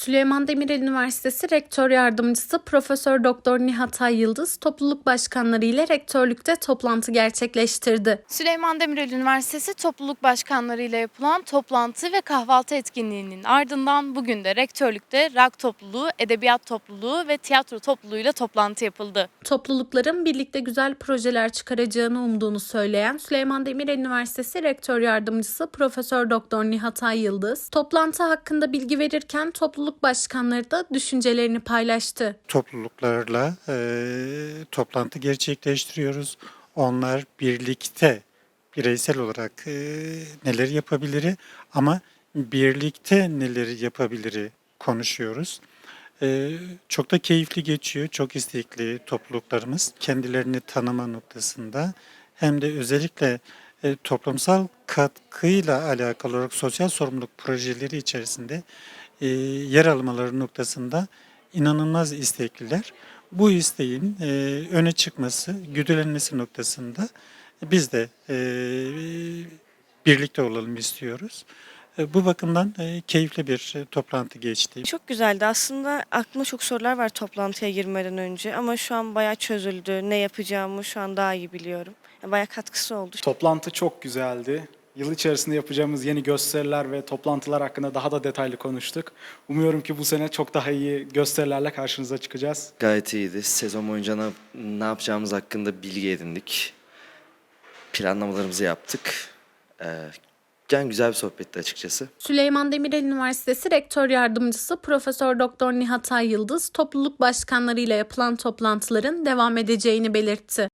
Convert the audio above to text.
Süleyman Demirel Üniversitesi Rektör Yardımcısı Profesör Doktor Nihat Ay Yıldız topluluk başkanları ile rektörlükte toplantı gerçekleştirdi. Süleyman Demirel Üniversitesi topluluk başkanları ile yapılan toplantı ve kahvaltı etkinliğinin ardından bugün de rektörlükte rock topluluğu, edebiyat topluluğu ve tiyatro topluluğuyla toplantı yapıldı. Toplulukların birlikte güzel projeler çıkaracağını umduğunu söyleyen Süleyman Demirel Üniversitesi Rektör Yardımcısı Profesör Doktor Nihat Ay Yıldız, toplantı hakkında bilgi verirken topluluk başkanları da düşüncelerini paylaştı. topluluklarla e, toplantı gerçekleştiriyoruz. Onlar birlikte bireysel olarak e, neler yapabilir ama birlikte neleri yapabilir konuşuyoruz. E, çok da keyifli geçiyor, çok istekli topluluklarımız kendilerini tanıma noktasında hem de özellikle e, toplumsal katkıyla alakalı olarak sosyal sorumluluk projeleri içerisinde e, yer almaları noktasında inanılmaz istekliler. Bu isteğin e, öne çıkması, güdülenmesi noktasında biz de e, birlikte olalım istiyoruz. Bu bakımdan keyifli bir toplantı geçti. Çok güzeldi. Aslında aklımda çok sorular var toplantıya girmeden önce ama şu an bayağı çözüldü. Ne yapacağımı şu an daha iyi biliyorum. Bayağı katkısı oldu. Toplantı çok güzeldi. Yıl içerisinde yapacağımız yeni gösteriler ve toplantılar hakkında daha da detaylı konuştuk. Umuyorum ki bu sene çok daha iyi gösterilerle karşınıza çıkacağız. Gayet iyiydi. Sezon boyunca ne, ne yapacağımız hakkında bilgi edindik. Planlamalarımızı yaptık. Ee, yani güzel bir sohbetti açıkçası. Süleyman Demirel Üniversitesi Rektör Yardımcısı Profesör Doktor Nihat Ay Yıldız topluluk başkanları ile yapılan toplantıların devam edeceğini belirtti.